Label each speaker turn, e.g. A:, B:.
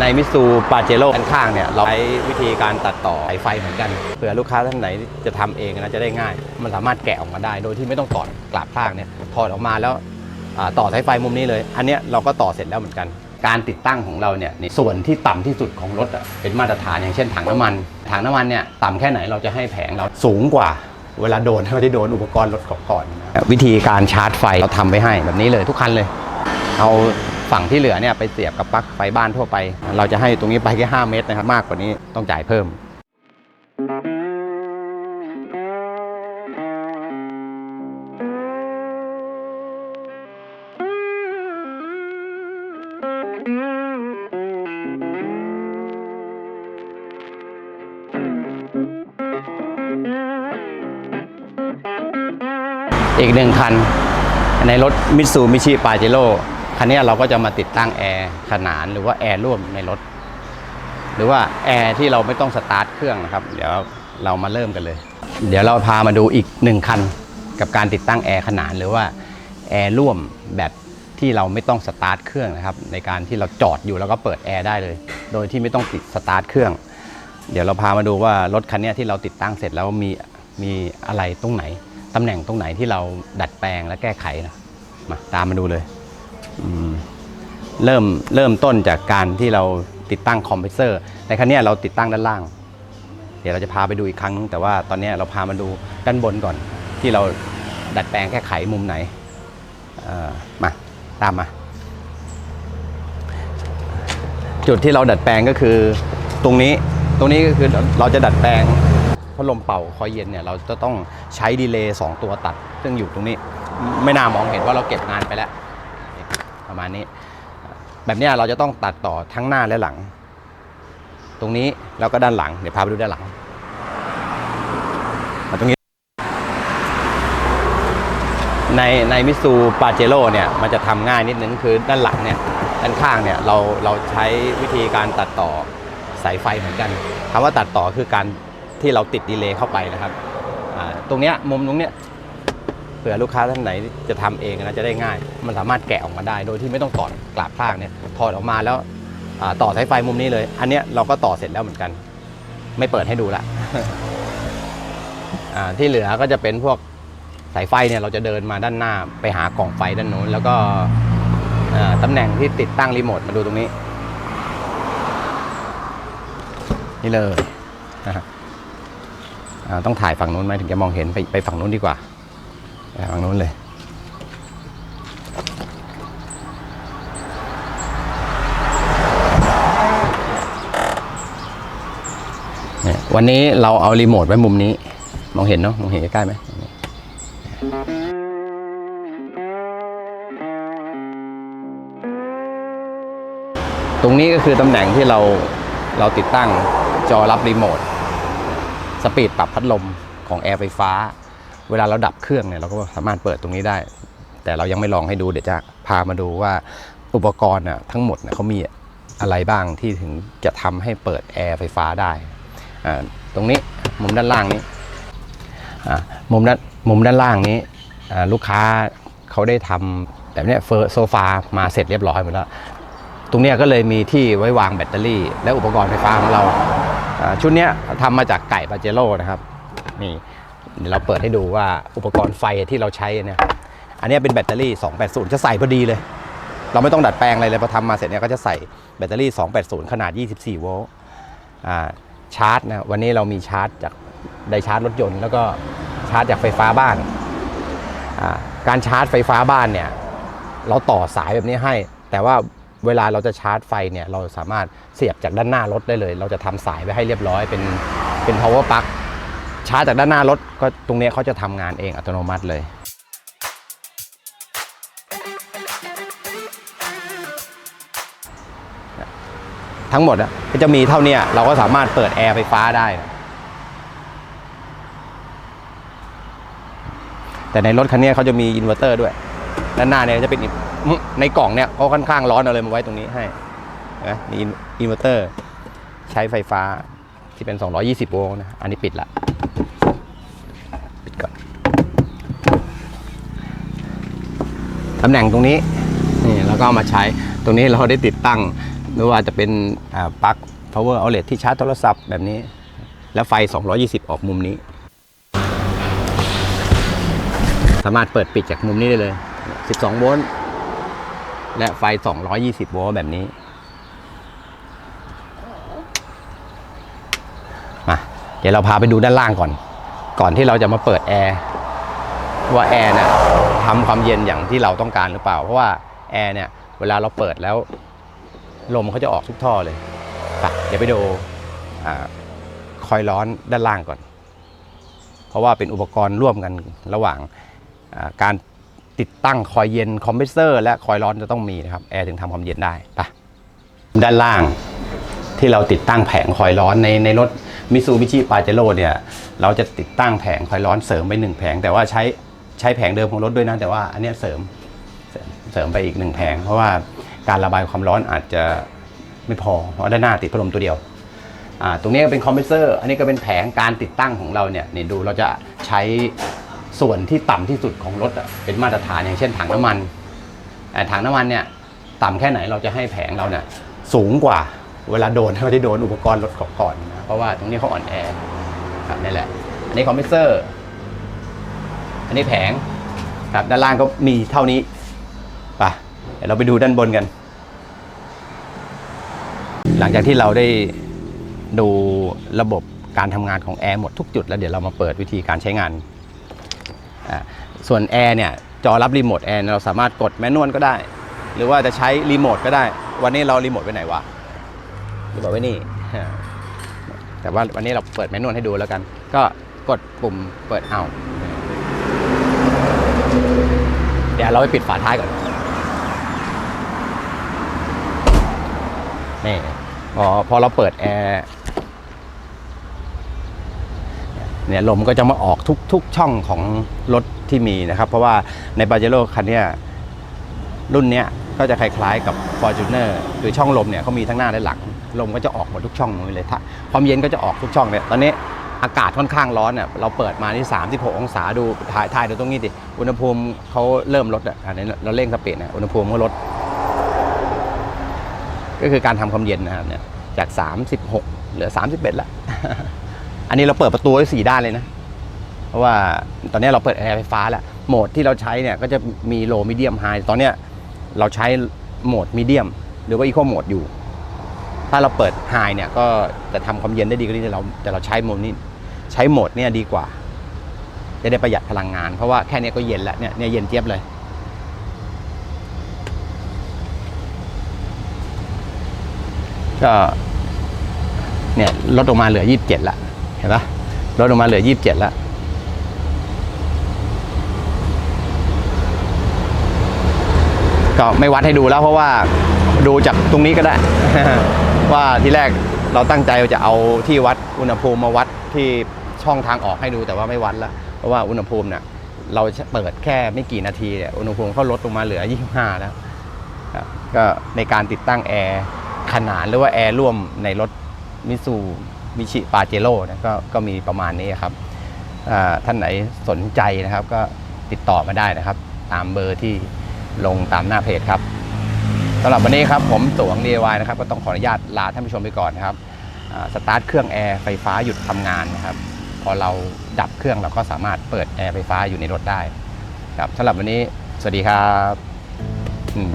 A: ในมิซูปาเจโร่ด้านข้างเนี่ยเราใช้วิธีการตัดต่อสายไฟเหมือนกันเผื่อลูกค้าท่านไหนจะทำเองนะจะได้ง่าย มันสามารถแกะออกมาได้ โดยที่ไม่ต้องถอดกลาบข้างเนี่ยถอดออกมาแล้วต่อสายไฟมุมนี้เลย อันเนี้ยเราก็ต่อเสร็จแล้วเหมือนกัน การติดตั้งของเราเนี่ยส่วนที่ต่ำที่สุดของรถเป็นมาตรฐานอย่างเช่นถังน้ำมันถังน้ำมันเนี่ยต่ำแค่ไหนเราจะให้แผงเราสูงกว่าเวลาโดนเขาจะโดนอุปกรณ์รถก่อนนะวิธีการชาร์จไฟเราทำไว้ให้แบบนี้เลยทุกคันเลย เอา ฝั่งที่เหลือเนี่ยไปเสียบกับปลั๊กไฟบ้านทั่วไป เราจะให้ตรงนี้ไปแค่ 5 เมตรนะครับมากกว่านี้ต้องจ่ายเพิ่ม อีกหนึ่งคัน ในรถมิตซูมิชิปาเจโร่ คันนี้เราก็จะมาติดตั้งแอร์ขนานหรือว่าแอร์ร่วมในรถ หรือว่าแอร์ที่เราไม่ต้องสตาร์ทเครื่องนะครับ เดี๋ยวเรามาเริ่มกันเลย เดี๋ยวเราพามาดูอีกหนึ่งคัน กับการติดตั้งแอร์ขนานหรือว่าแอร์ร่วมแบบที่เราไม่ต้องสตาร์ทเครื่องนะครับในการที่เราจอดอยู่แล้วก็เปิดแอร์ได้เลย โดยที่ไม่ต้องติดสตาร์ทเครื่อง เดี๋ยวเราพามาดูว่ารถคันนี้ที่เราติดตั้งเสร็จแล้วมีมีอะไรตรงไหนตำแหน่งตรงไหนที่เราดัดแปลงและแก้ไขนะมาตามมาดูเลย เริ่มเริ่มต้นจากการที่เราติดตั้งคอมเพรสเซอร์ ในคันเนี้เราติดตั้งด้านล่าง เดี๋ยวเราจะพาไปดูอีกครั้งนึงแต่ว่าตอนนี้เราพามาดูด้านบนก่อน ที่เราดัดแปลงแก้ไขมุมไหนมาตามมา จุดที่เราดัดแปลงก็คือตรงนี้ตรงนี้ก็คือเราจะดัดแปลงพัดลมเป่าคอยเย็นเนี่ยเราจะต้องใช้ดีเลย์สองตัวตัด ซึ่งอยู่ตรงนี้ไม่น่ามองเห็นว่าเราเก็บงานไปแล้ว ประมาณนี้ แบบนี้เราจะต้องตัดต่อทั้งหน้าและหลัง ตรงนี้แล้วก็ด้านหลังเดี๋ยวพาไปดูด้านหลังตรงนี้ ในในมิซูปาเจโร่เนี่ยมันจะทำง่ายนิดนึงคือด้านหลังเนี่ยด้านข้างเนี่ยเราเราใช้วิธีการตัดต่อสายไฟเหมือนกันคำว่าตัดต่อคือการที่เราติดดีเลย์เข้าไปนะครับตรงเนี้ยมุมตรงเนี้ย ผื่อลูกค้าท่านไหนจะทำเองนะจะได้ง่าย มันสามารถแกะออกมาได้ โดยที่ไม่ต้องถอดกลาบข้างเนี่ยถอดออกมาแล้วต่อสายไฟมุมนี้เลย อันเนี้ยเราก็ต่อเสร็จแล้วเหมือนกัน ไม่เปิดให้ดูละที่เหลือก็จะเป็นพวกสายไฟเนี่ยเราจะเดินมาด้านหน้าไปหากล่องไฟด้านโน้น แล้วก็ตำแหน่งที่ติดตั้งรีโมทมาดูตรงนี้ นี่เลยต้องถ่ายฝั่งนู้นไหมถึงจะมองเห็นไปไปฝั่งนู้นดีกว่า ไปฝั่งนู้นเลย วันนี้เราเอารีโมทไว้มุมนี้ มองเห็นเนาะ มองเห็นใกล้ไหมตรงนี้ก็คือตำแหน่งที่เราเราติดตั้งจอรับรีโมท สปีดปรับพัดลมของแอร์ไฟฟ้า เวลาเราดับเครื่องเนี่ยเราก็สามารถเปิดตรงนี้ได้ แต่เรายังไม่ลองให้ดูเดี๋ยวจะพามาดูว่าอุปกรณ์น่ะทั้งหมดเเขามีอะไรบ้างที่ถึงจะทำให้เปิดแอร์ไฟฟ้าได้ ตรงนี้มุมด้านล่างนี้มุมด้านมุมด้านล่างนี้ลูกค้าเขาได้ทำแบบนี้เฟอร์โซฟามาเสร็จเรียบร้อยหมดแล้ว ตรงนี้ก็เลยมีที่ไว้วางแบตเตอรี่ และอุปกรณ์ไฟฟ้าของเรา ชุดนี้ทำมาจากไก่ปาเจโร่นะครับนี่ เดี๋ยวเราเปิดให้ดูว่าอุปกรณ์ไฟที่เราใช้เนี่ยอันนี้เป็นแบตเตอรี่ 280 จะใส่พอดีเลย เราไม่ต้องดัดแปลงอะไรเลยพอทำมาเสร็จเนี่ยก็จะใส่แบตเตอรี่ 280 ขนาด 24 โวลต์ชาร์จนะวันนี้เรามีชาร์จจากไดชาร์จรถยนต์ แล้วก็ชาร์จจากไฟฟ้าบ้านการชาร์จไฟฟ้าบ้านเนี่ยเราต่อสายแบบนี้ให้ แต่ว่าเวลาเราจะชาร์จไฟเนี่ยเราสามารถเสียบจากด้านหน้ารถได้เลย เราจะทำสายไว้ให้เรียบร้อยเป็นเป็น power plug ชาร์จจากด้านหน้ารถก็ตรงนี้เขาจะทำงานเองอัตโนมัติเลยทั้งหมดอะก็จะมีเท่านี้เราก็สามารถเปิดแอร์ไฟฟ้าได้ แต่ในรถคันนี้เขาจะมีอินเวอร์เตอร์ด้วย ด้านหน้าเนี่ยจะเป็นอินในกล่องเนี่ยเขาค่อนข้างร้อนเอาเลยมาไว้ตรงนี้ให้นะมีอินเวอร์เตอร์ ใช้ไฟฟ้า ที่เป็น 220 โวลต์นะ อันนี้ปิดละ ปิดก่อน ตำแหน่งตรงนี้ นี่แล้วก็ามาใช้ ตรงนี้เราได้ติดตั้งไม่ว่าจะเป็นอ่าปลั๊ก power outlet ที่ชาร์จโทรศัพท์แบบนี้ แล้วไฟ 220 ออกมุมนี้ สามารถเปิดปิดจากมุมนี้ได้เลย 12 โวลต์ และไฟ 220 โวลต์แบบนี้ มา เดี๋ยวเราพาไปดูด้านล่างก่อน ก่อนที่เราจะมาเปิดแอร์ว่าแอร์เนี่ยทำความเย็นอย่างที่เราต้องการหรือเปล่า เพราะว่าแอร์เนี่ยเวลาเราเปิดแล้ว ลมเขาจะออกทุกท่อเลยไปเดี๋ยวไปดูคอยล์ร้อนด้านล่างก่อน เพราะว่าเป็นอุปกรณ์ร่วมกันระหว่างการติดตั้งคอยเย็นคอมเพรสเซอร์และคอยล์ร้อนจะต้องมีนะครับแอร์ถึงทำความเย็นได้ไปด้านล่างที่เราติดตั้งแผงคอยล์ร้อนในในรถ มิซูบิชิปาเจโร่เนี่ยเราจะติดตั้งแผงคอยร้อนเสริมไปหนึ่งแผง แต่ว่าใช้ใช้แผงเดิมของรถด้วยนะ แต่ว่าอันนี้เสริมเสริมไปอีกหนึ่งแผง เพราะว่าการระบายความร้อนอาจจะไม่พอ เพราะด้านหน้าติดพัดลมตัวเดียวตรงนี้ก็เป็นคอมเพรสเซอร์ อันนี้ก็เป็นแผงการติดตั้งของเราเนี่ยนี่ดูเราจะใช้ส่วนที่ต่ำที่สุดของรถเป็นมาตรฐานอย่างเช่นถังน้ำมันถังน้ำมันเนี่ยต่ำแค่ไหนเราจะให้แผงเราเนี่ยสูงกว่าเวลาโดนเขาจะโดนอุปกรณ์รถก่อนนะ เพราะว่าตรงนี้เขาอ่อนแอครับนี่แหละ อันนี้คอมเพรสเซอร์ อันนี้แผงครับด้านล่างก็มีเท่านี้ไปเดี๋ยวเราไปดูด้านบนกัน หลังจากที่เราได้ดูระบบการทำงานของแอร์หมดทุกจุด แล้วเดี๋ยวเรามาเปิดวิธีการใช้งานอ่าส่วนแอร์เนี่ยจอรับรีโมทแอร์เราสามารถกดแมนนวลก็ได้ หรือว่าจะใช้รีโมทก็ได้ วันนี้เรารีโมทไว้ไหนวะรีโมทไว้นี่ แต่ว่าวันนี้เราเปิดแมนนวลให้ดูแล้วกัน ก็กดปุ่มเปิดเอาเดี๋ยวเราไปปิดฝาท้ายก่อน นี่พอพอเราเปิดแอร์เนี่ยลมก็จะมาออกทุกทุกช่องของรถที่มีนะครับ เพราะว่าในบาเจโร่คันเนี้ยรุ่นเนี้ยก็จะคล้ายๆกับ f o r t u n e r คือช่องลมเนี่ยเขามีทั้งหน้าและหลัง ลมก็จะออกหมดทุกช่องเลยถ้าความเย็นก็จะออกทุกช่องเนี่ยตอนนี้อากาศค่อนข้างร้อนเนี่ยเราเปิดมาที่36องศาดูถ่ายถ่ายดูตรงนี้ดิอุณหภูมิเขาเริ่มลดอะอันนี้เราเร่งสปีดนะอุณหภูมิก็ลด ก็คือการทำความเย็นนะครับเนี่ยจาก 36 เหลือ 31ละอันนี้เราเปิดประตูไว้สี่ด้านเลยนะ เพราะว่าตอนนี้เราเปิดแอร์ไฟฟ้าแล้ว โหมดที่เราใช้เนี่ยก็จะมีโลมีเดียมไฮตอนเนี้ยเราใช้โหมดมีเดียมหรือว่าอีโคโหมดอยู่ ถ้าเราเปิดไฮเนี่ยก็จะทำความเย็นได้ดีกว่านี้แต่เราแต่เราใช้โหมดนี้ใช้โหมดเนี่ยดีกว่า จะได้ประหยัดพลังงาน เพราะว่าแค่เนี้ยก็เย็นแล้วเนี่ยเนี่ยเย็นเจี๊ยบเลยก็เนี่ยลดลงมาเหลือ 27ละเห็นปะลดลงมาเหลือ 27ละก็ไม่วัดให้ดูแล้วเพราะว่าดูจากตรงนี้ก็ได้ ว่าที่แรกเราตั้งใจจะเอาที่วัดอุณหภูมิมาวัดที่ช่องทางออกให้ดูแต่ว่าไม่วัดละเพราะว่าอุณหภูมิเนี่ยเราเปิดแค่ไม่กี่นาทีเนี่ยอุณหภูมิเขาลดลงมาเหลือ 25 แล้วก็ในการติดตั้งแอร์ขนานหรือว่าแอร์ร่วมในรถมิซูมิชิปาเจโร่นะก็ก็มีประมาณนี้ครับอ่าท่านไหนสนใจนะครับก็ติดต่อมาได้นะครับ ตามเบอร์ที่ลงตามหน้าเพจครับ สำหรับวันนี้ครับผมสวง DIY นะครับก็ต้องขออนุญาตลาท่านผู้ชมไปก่อนนะครับสตาร์ทเครื่องแอร์ไฟฟ้าหยุดทำงานนะครับพอเราดับเครื่องเราก็สามารถเปิดแอร์ไฟฟ้าอยู่ในรถได้ ครับสำหรับวันนี้ สวัสดีครับอืม